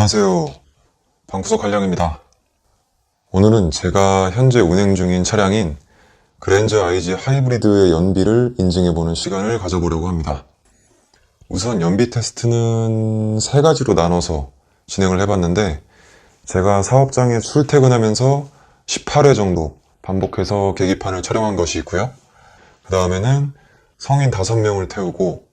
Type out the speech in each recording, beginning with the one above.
안녕하세요. 방구석 한량입니다. 오늘은 제가 현재 운행 중인 차량인 그랜저 IG 하이브리드의 연비를 인증해보는 시간을 가져보려고 합니다. 우선 연비 테스트는 세 가지로 나눠서 진행을 해봤는데 제가 사업장에 출퇴근하면서 18회 정도 반복해서 계기판을 촬영한 것이 있고요. 그 다음에는 성인 5명을 태우고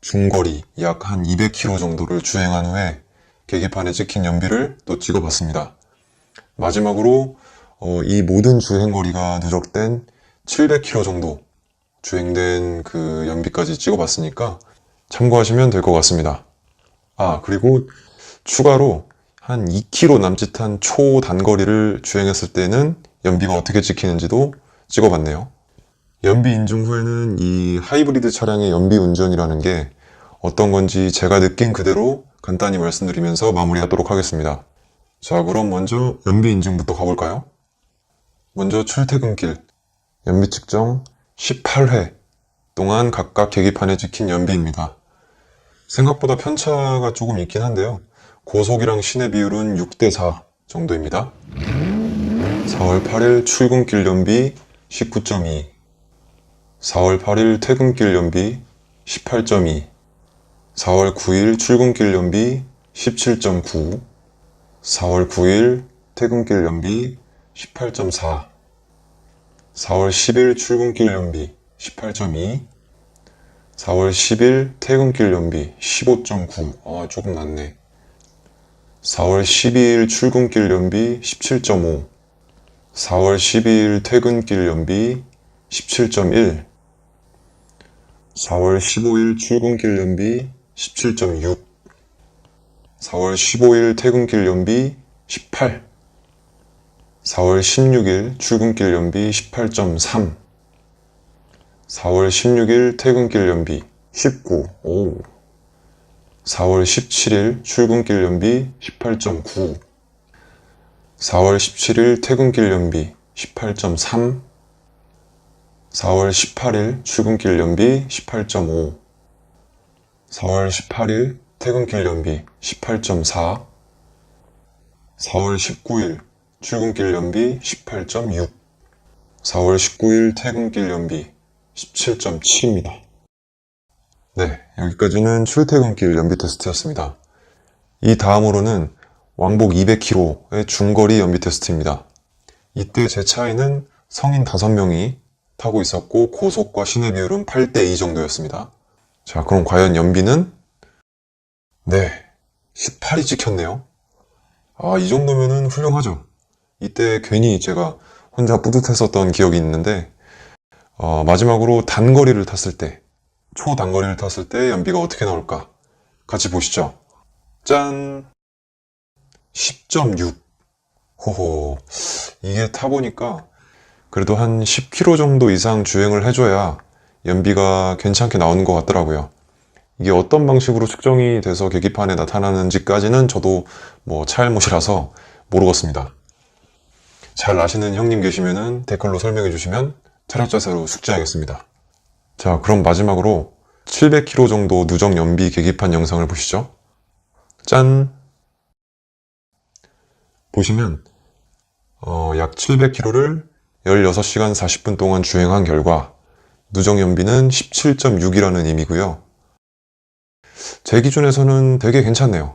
중거리 약 한 200km 정도를 주행한 후에 계기판에 찍힌 연비를 또 찍어봤습니다. 마지막으로 어, 이 모든 주행거리가 누적된 700km 정도 주행된 그 연비까지 찍어봤으니까 참고하시면 될 것 같습니다. 아 그리고 추가로 한 2km 남짓한 초단거리를 주행했을 때는 연비가 어떻게 찍히는지도 찍어봤네요. 연비 인증 후에는 이 하이브리드 차량의 연비 운전이라는 게 어떤 건지 제가 느낀 그대로 간단히 말씀드리면서 마무리하도록 하겠습니다. 자, 그럼 먼저 연비 인증부터 가볼까요? 먼저 출퇴근길 연비 측정 18회 동안 각각 계기판에 찍힌 연비입니다. 생각보다 편차가 조금 있긴 한데요. 고속이랑 시내 비율은 6대4 정도입니다. 4월 8일 출근길 연비 19.2 4월 8일 퇴근길 연비 18.2 4월 9일 출근길 연비 17.9 4월 9일 퇴근길 연비 18.4 4월 10일 출근길 연비 18.2 4월 10일 퇴근길 연비 15.9 아, 조금 낮네. 4월 12일 출근길 연비 17.5 4월 12일 퇴근길 연비 17.1 4월 15일 출근길 연비 17.6 4월 15일 퇴근길 연비 18 4월 16일 출근길 연비 18.3 4월 16일 퇴근길 연비 19 오. 4월 17일 출근길 연비 18.9 4월 17일 퇴근길 연비 18.3 4월 18일 출근길 연비 18.5 4월 18일 퇴근길 연비 18.4 4월 19일 출근길 연비 18.6 4월 19일 퇴근길 연비 17.7입니다. 네, 여기까지는 출퇴근길 연비 테스트였습니다. 이 다음으로는 왕복 200km의 중거리 연비 테스트입니다. 이때 제 차에는 성인 5명이 타고 있었고 고속과 시내 비율은 8대 2 정도였습니다. 자, 그럼 과연 연비는? 네, 18이 찍혔네요. 아, 이 정도면은 훌륭하죠. 이때 괜히 제가 혼자 뿌듯했었던 기억이 있는데, 어, 마지막으로 단거리를 탔을 때, 초단거리를 탔을 때 연비가 어떻게 나올까? 같이 보시죠. 짠! 10.6. 호호. 이게 타보니까 그래도 한 10km 정도 이상 주행을 해줘야 연비가 괜찮게 나오는 것 같더라고요. 이게 어떤 방식으로 측정이 돼서 계기판에 나타나는지까지는 저도 뭐 차일못이라서 모르겠습니다. 잘 아시는 형님 계시면은 댓글로 설명해 주시면 차렷 자세로 숙지하겠습니다. 자, 그럼 마지막으로 700km 정도 누적 연비 계기판 영상을 보시죠. 짠! 보시면 어, 약 700km를 16시간 40분 동안 주행한 결과 누적 연비는 17.6이라는 의미고요. 제 기준에서는 되게 괜찮네요.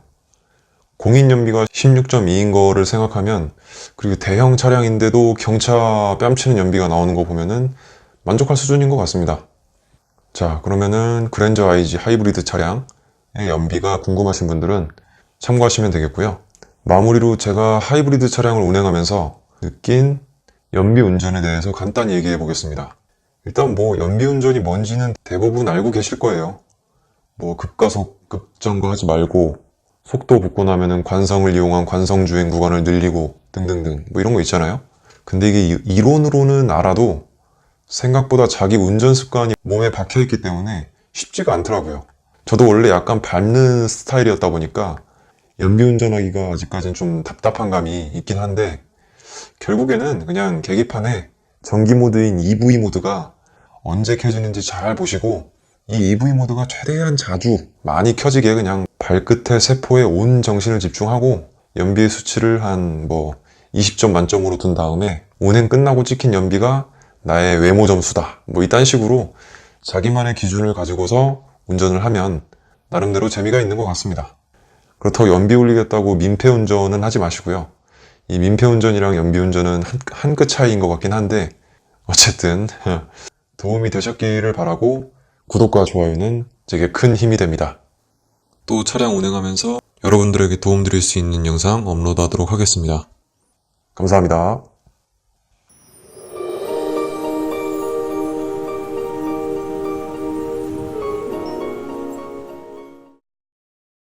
공인 연비가 16.2인 거를 생각하면 그리고 대형 차량인데도 경차 뺨치는 연비가 나오는 거 보면은 만족할 수준인 것 같습니다. 자 그러면은 그랜저 IG 하이브리드 차량의 연비가 궁금하신 분들은 참고하시면 되겠고요. 마무리로 제가 하이브리드 차량을 운행하면서 느낀 연비 운전에 대해서 간단히 얘기해 보겠습니다. 일단 뭐 연비 운전이 뭔지는 대부분 알고 계실 거예요. 뭐 급가속, 급정거 하지 말고 속도 붙고 나면은 관성을 이용한 관성 주행 구간을 늘리고 등등등 뭐 이런 거 있잖아요. 근데 이게 이- 이론으로는 알아도 생각보다 자기 운전 습관이 몸에 박혀 있기 때문에 쉽지가 않더라고요. 저도 원래 약간 밟는 스타일이었다 보니까 연비 운전하기가 아직까지는 좀 답답한 감이 있긴 한데 결국에는 그냥 계기판에 전기 모드인 EV 모드가 언제 켜지는지 잘 보시고 이 EV 모드가 최대한 자주 많이 켜지게 그냥 발끝의 세포에 온 정신을 집중하고 연비의 수치를 한 뭐 20점 만점으로 둔 다음에 운행 끝나고 찍힌 연비가 나의 외모 점수다. 뭐 이딴 식으로 자기만의 기준을 가지고서 운전을 하면 나름대로 재미가 있는 것 같습니다. 그렇다고 연비 올리겠다고 민폐 운전은 하지 마시고요. 이 민폐 운전이랑 연비 운전은 한 끗 차이인 것 같긴 한데 어쨌든 도움이 되셨기를 바라고 구독과 좋아요는 제게 큰 힘이 됩니다. 또 차량 운행하면서 여러분들에게 도움드릴 수 있는 영상 업로드하도록 하겠습니다. 감사합니다.